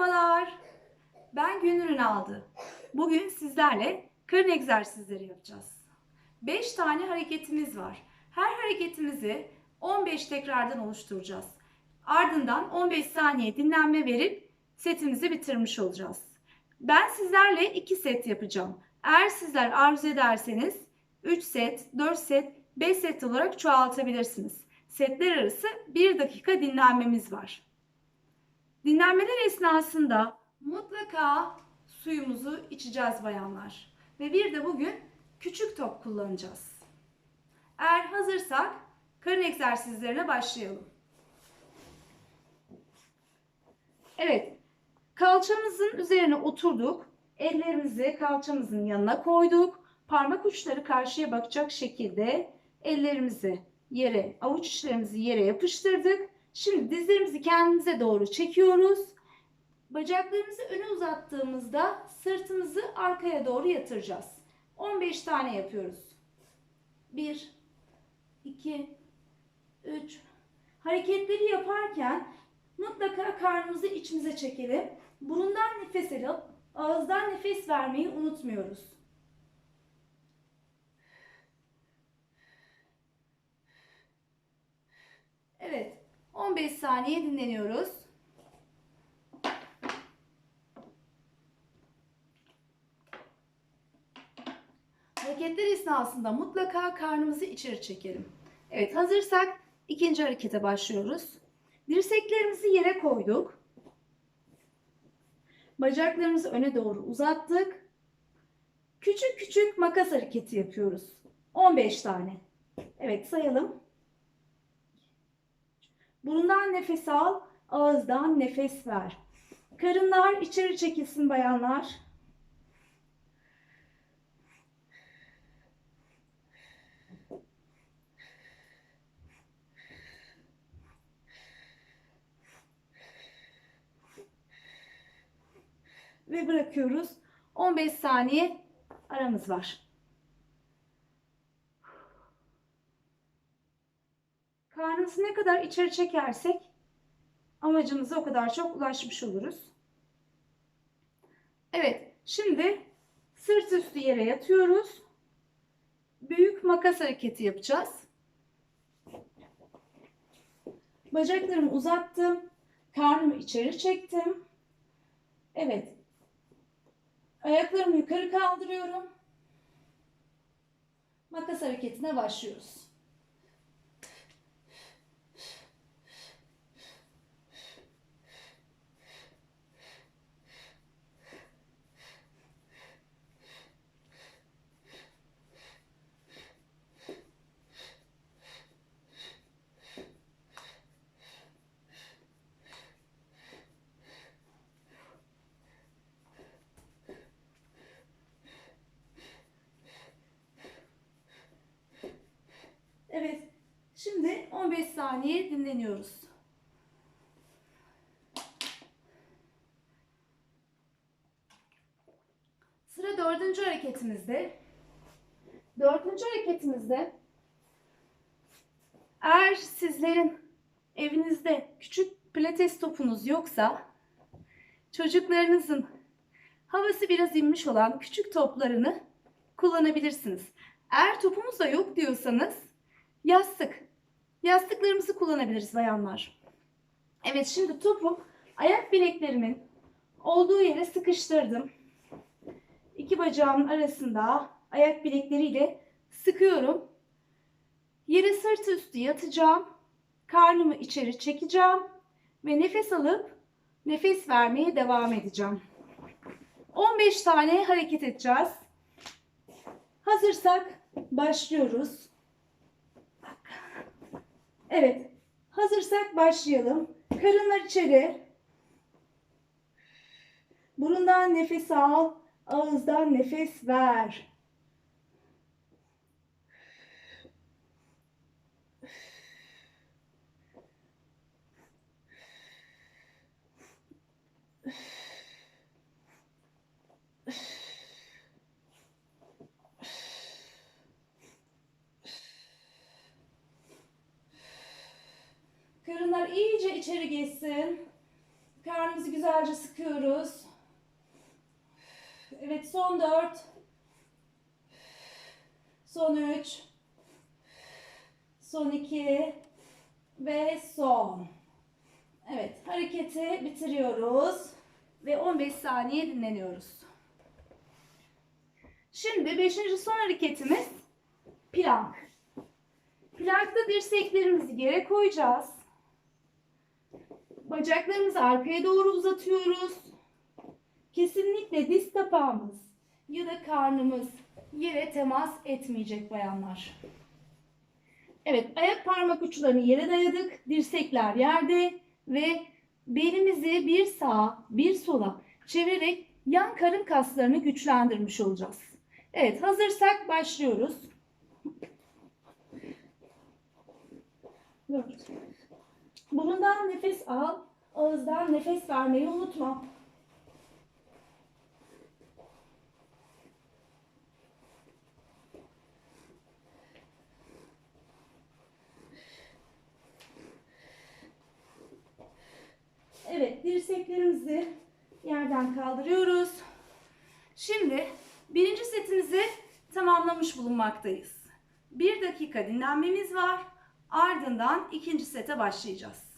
Merhabalar. Ben Gönül Ünaldı. Bugün sizlerle karın egzersizleri yapacağız. 5 tane hareketimiz var. Her hareketimizi 15 tekrardan oluşturacağız. Ardından 15 saniye dinlenme verip setimizi bitirmiş olacağız. Ben sizlerle 2 set yapacağım. Eğer sizler arzu ederseniz 3 set, 4 set, 5 set olarak çoğaltabilirsiniz. Setler arası 1 dakika dinlenmemiz var. Dinlenmeler esnasında mutlaka suyumuzu içeceğiz bayanlar. Ve bir de bugün küçük top kullanacağız. Eğer hazırsak karın egzersizlerine başlayalım. Evet, kalçamızın üzerine oturduk. Ellerimizi kalçamızın yanına koyduk. Parmak uçları karşıya bakacak şekilde ellerimizi yere, avuç içlerimizi yere yapıştırdık. Şimdi dizlerimizi kendimize doğru çekiyoruz. Bacaklarımızı öne uzattığımızda sırtımızı arkaya doğru yatıracağız. 15 tane yapıyoruz. 1 2 3 Hareketleri yaparken mutlaka karnımızı içimize çekelim. Burundan nefes alıp ağızdan nefes vermeyi unutmuyoruz. Evet. 15 saniye dinleniyoruz. Hareketler esnasında mutlaka karnımızı içeri çekelim. Evet hazırsak ikinci harekete başlıyoruz. Dirseklerimizi yere koyduk. Bacaklarımızı öne doğru uzattık. Küçük küçük makas hareketi yapıyoruz. 15 tane. Evet sayalım. Burundan nefes al, ağızdan nefes ver. Karınlar içeri çekilsin bayanlar. Ve bırakıyoruz. 15 saniye aramız var. Karnımızı ne kadar içeri çekersek amacımıza o kadar çok ulaşmış oluruz. Evet, şimdi sırt üstü yere yatıyoruz. Büyük makas hareketi yapacağız. Bacaklarımı uzattım. Karnımı içeri çektim. Evet. Ayaklarımı yukarı kaldırıyorum. Makas hareketine başlıyoruz. Evet. Şimdi 15 saniye dinleniyoruz. Sıra dördüncü hareketimizde. Dördüncü hareketimizde eğer sizlerin evinizde küçük pilates topunuz yoksa çocuklarınızın havası biraz inmiş olan küçük toplarını kullanabilirsiniz. Eğer topumuz da yok diyorsanız Yastık. Yastıklarımızı kullanabiliriz bayanlar. Evet şimdi topu ayak bileklerimin olduğu yere sıkıştırdım. İki bacağımın arasında ayak bilekleriyle sıkıyorum. Yere sırt üstü yatacağım. Karnımı içeri çekeceğim. Ve nefes alıp nefes vermeye devam edeceğim. 15 tane hareket edeceğiz. Hazırsak başlıyoruz. Evet. Hazırsak başlayalım. Karınlar içeri. Burundan nefes al. Ağızdan nefes ver. Karınlar iyice içeri geçsin. Karnımızı güzelce sıkıyoruz. Evet son 4. Son 3. Son 2 ve son. Evet, hareketi bitiriyoruz ve 15 saniye dinleniyoruz. Şimdi 5. son hareketimiz plank. Plankta dirseklerimizi yere koyacağız. Bacaklarımızı arkaya doğru uzatıyoruz. Kesinlikle diz kapağımız ya da karnımız yere temas etmeyecek bayanlar. Evet, ayak parmak uçlarını yere dayadık. Dirsekler yerde ve belimizi bir sağa, bir sola çevirerek yan karın kaslarını güçlendirmiş olacağız. Evet, hazırsak başlıyoruz. Dört. Burundan nefes al, ağızdan nefes vermeyi unutma. Evet, dirseklerimizi yerden kaldırıyoruz. Şimdi birinci setimizi tamamlamış bulunmaktayız. Bir dakika dinlenmemiz var. Ardından ikinci sete başlayacağız.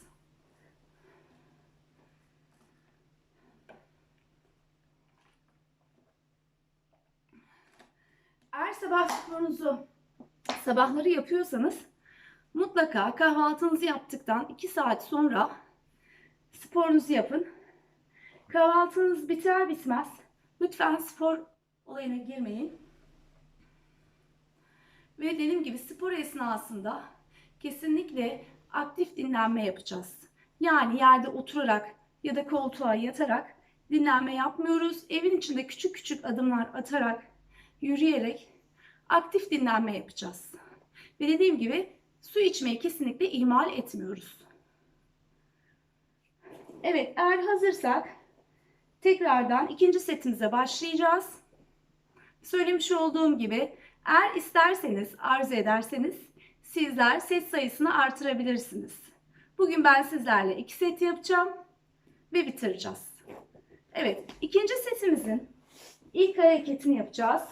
Eğer sabah sporunuzu sabahları yapıyorsanız mutlaka kahvaltınızı yaptıktan 2 saat sonra sporunuzu yapın. Kahvaltınız biter bitmez lütfen spor olayına girmeyin. Ve dediğim gibi spor esnasında kesinlikle aktif dinlenme yapacağız. Yani yerde oturarak ya da koltuğa yatarak dinlenme yapmıyoruz. Evin içinde küçük küçük adımlar atarak, yürüyerek aktif dinlenme yapacağız. Ve dediğim gibi su içmeyi kesinlikle ihmal etmiyoruz. Evet, eğer hazırsak tekrardan ikinci setimize başlayacağız. Söylemiş olduğum gibi eğer isterseniz, arzu ederseniz sizler set sayısını artırabilirsiniz. Bugün ben sizlerle iki set yapacağım ve bitireceğiz. Evet, ikinci setimizin ilk hareketini yapacağız.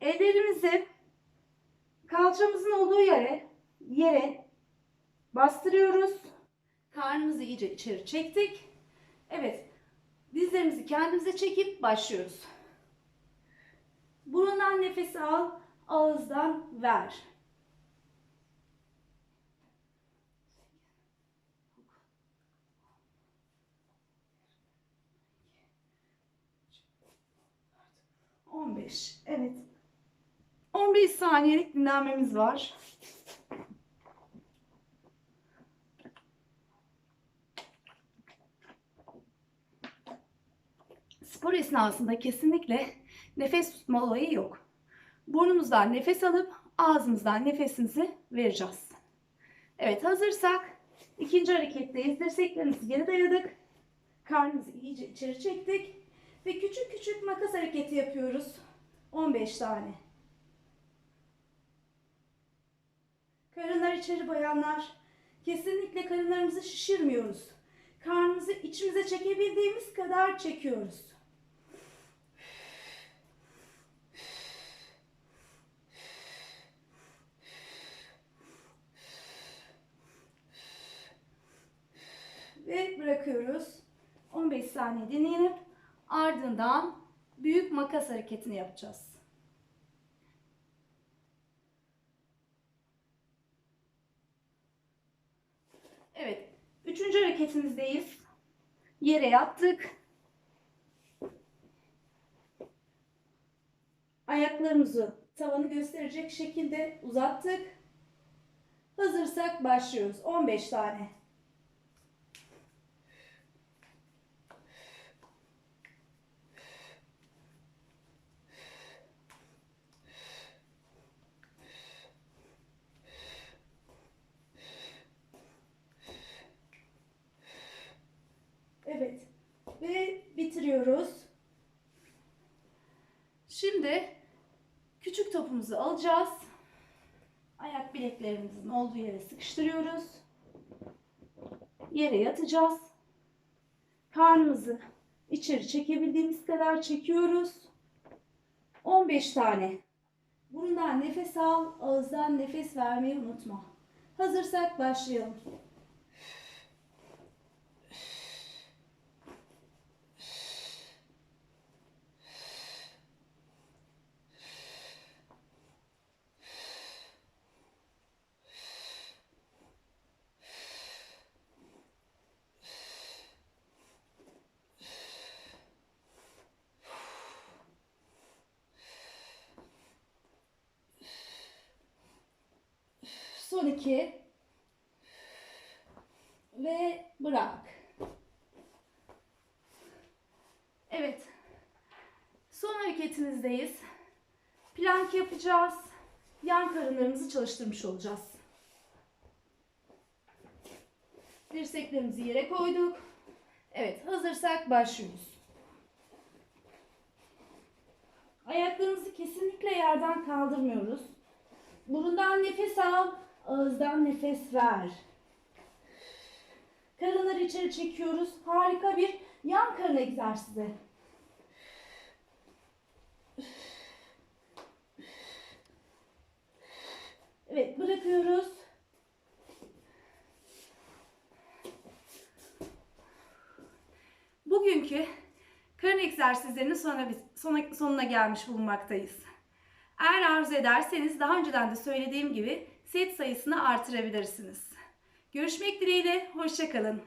Ellerimizi kalçamızın olduğu yere yere bastırıyoruz. Karnımızı iyice içeri çektik. Evet, dizlerimizi kendimize çekip başlıyoruz. Burundan nefes al, ağızdan ver. On beş. Evet. 15 saniyelik dinlenmemiz var. Spor esnasında kesinlikle nefes tutma olayı yok. Burnumuzdan nefes alıp ağzımızdan nefesimizi vereceğiz. Evet hazırsak ikinci hareketteyiz. Dirseklerimizi geri dayadık. Karnımızı iyice içeri çektik. Ve küçük küçük makas hareketi yapıyoruz. 15 tane. Karınlar içeri bayanlar. Kesinlikle karınlarımızı şişirmiyoruz. Karnımızı içimize çekebildiğimiz kadar çekiyoruz. Ve bırakıyoruz. 15 saniye dinlenip ardından büyük makas hareketini yapacağız. Evet. Üçüncü hareketimizdeyiz. Yere yattık. Ayaklarımızı tavanı gösterecek şekilde uzattık. Hazırsak başlıyoruz. 15 tane. Evet. Ve bitiriyoruz. Şimdi küçük topumuzu alacağız. Ayak bileklerimizin olduğu yere sıkıştırıyoruz. Yere yatacağız. karnımızı içeri çekebildiğimiz kadar çekiyoruz. 15 tane. Burundan nefes al, ağızdan nefes vermeyi unutma. Hazırsak başlayalım. Son iki. Ve bırak. Evet. Son hareketimizdeyiz. Plank yapacağız. Yan karınlarımızı çalıştırmış olacağız. Dirseklerimizi yere koyduk. Evet, hazırsak başlıyoruz. Ayaklarımızı kesinlikle yerden kaldırmıyoruz. Burundan nefes al, ağızdan nefes ver. Karınları içeri çekiyoruz. Harika bir yan karın egzersizi. Evet, bırakıyoruz. Bugünkü karın egzersizlerinin sonuna, sona- sonuna gelmiş bulunmaktayız. Eğer arzu ederseniz daha önceden de söylediğim gibi set sayısını artırabilirsiniz. Görüşmek dileğiyle, hoşçakalın.